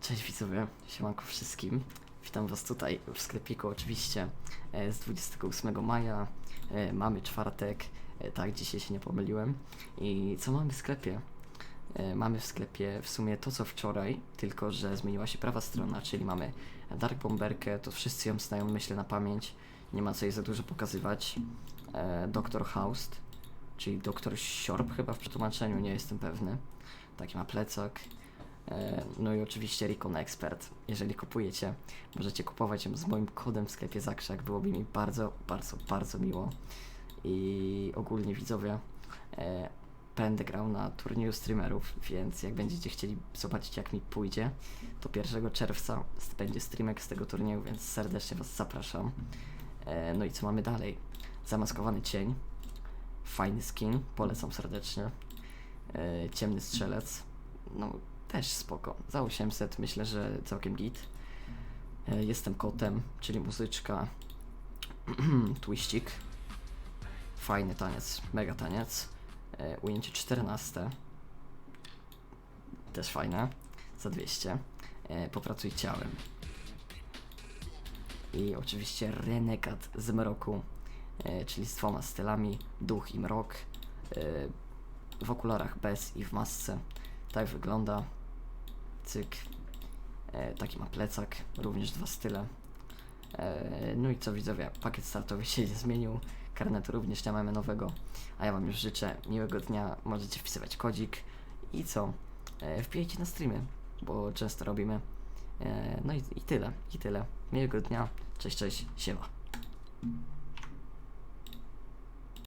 Cześć widzowie, siemanko wszystkim. Witam was tutaj w sklepiku oczywiście e, z 28 maja. E, Mamy czwartek, e, tak dzisiaj się nie pomyliłem. I co mamy w sklepie? Mamy w sklepie w sumie to co wczoraj, tylko że zmieniła się prawa strona, czyli mamy Dark Bomberkę, to wszyscy ją znają myślę na pamięć, nie ma co jej za dużo pokazywać. Dr. Haust, czyli Dr. Siorb chyba w przetłumaczeniu, nie jestem pewny. Taki ma plecak. E, No i oczywiście Recon Expert. Jeżeli kupujecie, możecie kupować ją z moim kodem w sklepie Zakrzak. Byłoby mi bardzo, bardzo, bardzo miło. I ogólnie widzowie, e, będę grał na turnieju streamerów, więc jak będziecie chcieli zobaczyć jak mi pójdzie, to 1 czerwca będzie streamek z tego turnieju, więc serdecznie Was zapraszam. E, No i co mamy dalej? Zamaskowany cień. Fajny skin, polecam serdecznie. Ciemny strzelec. No, też spoko. Za 800 myślę, że całkiem git. E, Jestem kotem, czyli muzyczka. Twiścik. Fajny taniec, mega taniec. E, Ujęcie 14. Też fajne. Za 200. E, Popracuj ciałem. I oczywiście Renegat z mroku, czyli z dwoma stylami, duch i mrok. W okularach bez i w masce. Tak wygląda. Cyk. E, taki ma plecak, również dwa style. E, no i co widzowie, pakiet startowy się nie zmienił. Karnetu również nie mamy nowego. A ja Wam już życzę miłego dnia. Możecie wpisywać kodzik. I co? E, wbijajcie na streamy, bo często robimy. E, no i, i tyle, i tyle. Miłego dnia. Cześć, cześć, siema.